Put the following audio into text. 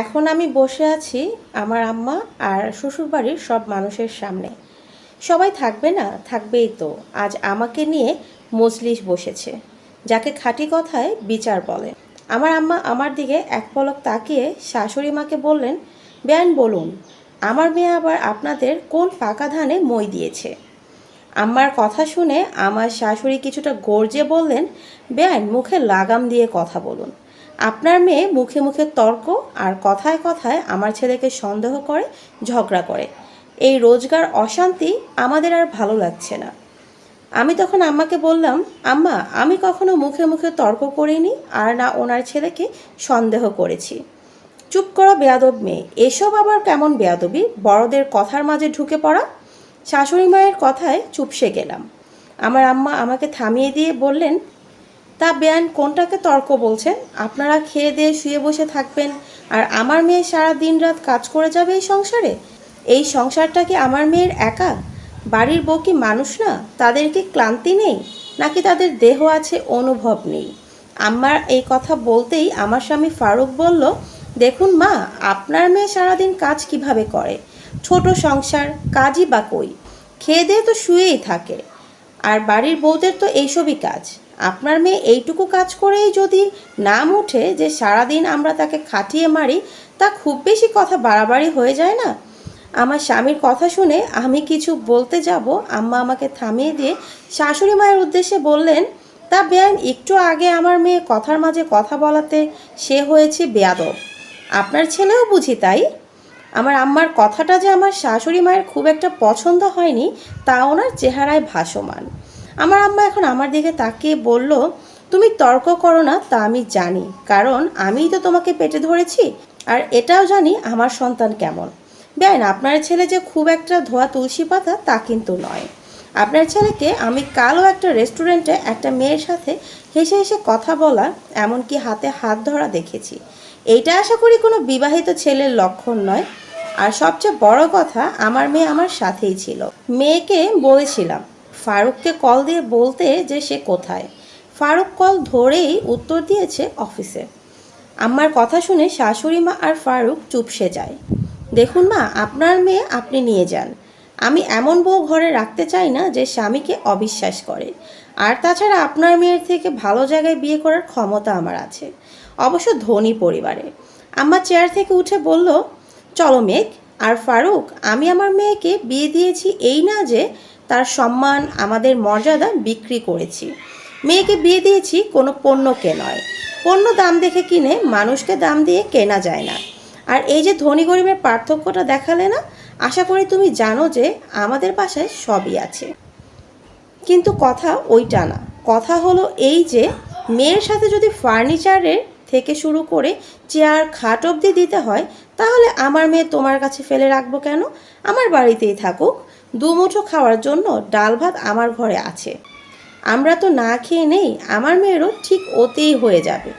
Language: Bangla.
এখন আমি বসে আছি আমার আম্মা আর শ্বশুরবাড়ির সব মানুষের সামনে। সবাই থাকবে না, থাকবেই তো। আজ আমাকে নিয়ে মজলিস বসেছে, যাকে খাঁটি কথায় বিচার বলে। আমার আম্মা আমার দিকে এক পলক তাকিয়ে শাশুড়ি মাকে বললেন বেআইন বলুন, আমার মেয়ে আবার আপনাদের কোন পাকা ধানে মই দিয়েছে? আম্মার কথা শুনে আমার শাশুড়ি কিছুটা গর্জে বললেন বেআইন মুখে লাগাম দিয়ে কথা বলুন। আপনার মেয়ে মুখে মুখে তর্ক আর কথায় কথায় আমার ছেলেকে সন্দেহ করে, ঝগড়া করে। এই রোজগার অশান্তি আমাদের আর ভালো লাগছে না। আমি তখন আম্মাকে বললাম, আম্মা, আমি কখনো মুখে মুখে তর্ক করিনি আর না ওনার ছেলেকে সন্দেহ করেছি। চুপ করো বেয়াদব মেয়ে। এসব আবার কেমন বেয়াদবি? বড়দের কথার মাঝে ঢুকে পড়া? শাশুড়ি মায়ের কথায় চুপসে গেলাম। আমার আম্মা আমাকে থামিয়ে দিয়ে বললেন তা বেয়ান কোনটাকে তর্ক বলছেন? আপনারা খেয়ে দিয়ে শুয়ে বসে থাকবেন। আর আমার মেয়ে সারা দিন রাত কাজ করে যাবে এই সংসারে? এই সংসারটা কি আমার মেয়ের একা? বাড়ির বউ কি মানুষ না? তাদের কি ক্লান্তি নেই? নাকি তাদের দেহ আছে, অনুভব নেই? আমার এই কথা বলতেই আমার স্বামী ফারুক বলল, দেখুন মা, আপনার মেয়ে সারাদিন কাজ কীভাবে করে? ছোট সংসার, কাজই বা কই? খেয়ে দিয়ে তো শুয়েই থাকে। আর বাড়ির বউদের তো এইসবই কাজ। আপনার মেয়ে এইটুকু কাজ করেই যদি নাম ওঠে যে সারাদিন আমরা তাকে খাটিয়ে মারি, তা খুব বেশি কথা বাড়াবাড়ি হয়ে যায় না? আমার স্বামীর কথা শুনে আমি কিছু বলতে যাব, আম্মা আমাকে থামিয়ে দিয়ে শাশুড়ি মায়ের উদ্দেশ্যে বললেন, তা বেআইন একটু আগে আমার মেয়ে কথার মাঝে কথা বলাতে সে হয়েছে বেয়াদব। আপনার ছেলেও বুঝি তাই? আমার আম্মার কথাটা যে আমার শাশুড়ি মায়ের খুব একটা পছন্দ হয়নি, তা ওনার চেহারায় ভাসমান। আমার আম্মা এখন আমার দিকে তাকিয়ে বলল, তুমি তর্ক করো না, তা আমি জানি। কারণ আমিই তো তোমাকে পেটে ধরেছি, আর এটাও জানি আমার সন্তান কেমন। বেআইন, আপনার ছেলে যে খুব একটা ধোয়া তুলসী পাতা, তা কিন্তু নয়। আপনার ছেলেকে আমি কালও একটা রেস্টুরেন্টে একটা মেয়ের সাথে হেসে হেসে কথা বলা, এমনকি হাতে হাত ধরা দেখেছি। এইটা আশা করি কোনো বিবাহিত ছেলের লক্ষণ নয়। আর সবচেয়ে বড় কথা, আমার মেয়ে আমার সাথেই ছিল। মেয়েকে বলেছিলাম, ফারুককে কল দিয়ে বলতে যে সে কোথায়। ফারুক কল ধরেই উত্তর দিয়েছে অফিসে। আমার কথা শুনে শাশুড়ি মা আর ফারুক চুপসে যায়। দেখুন মা, আপনার মেয়ে আপনি নিয়ে যান। আমি এমন বউ ঘরে রাখতে চাই না যে স্বামীকে অবিশ্বাস করে। আর তাছাড়া আপনার মেয়ের থেকে ভালো জায়গায় বিয়ে করার ক্ষমতা আমার আছে। অবশ্য ধনী পরিবারে। আমার চেয়ার থেকে উঠে বলল চলো মেঘ। আর ফারুক, আমি আমার মেয়েকে বিয়ে দিয়েছি এই না যে তার সম্মান, আমাদের মর্যাদা বিক্রি করেছি। মেয়েকে বিয়ে দিয়েছি কোনো পণ্যকে নয়। পণ্য দাম দেখে কিনে মানুষকে দাম দিয়ে কেনা যায় না। আর এই যে ধনী গরিবের পার্থক্যটা দেখালে না, আশা করি তুমি জানো যে আমাদের বাসায় সবই আছে। কিন্তু কথা ওইটা না। কথা হলো এই যে মেয়ের সাথে যদি ফার্নিচারের থেকে শুরু করে চেয়ার খাট অবধি দিতে হয়, তাহলে আমার মেয়ে তোমার কাছে ফেলে রাখব কেন? আমার বাড়িতেই থাকুক। দুমুঠো খাওয়ার জন্য ডাল ভাত আমার ঘরে আছে। আমরা তো না খেয়ে নেই, আমার মেয়েরও ঠিক ওতেই হয়ে যাবে।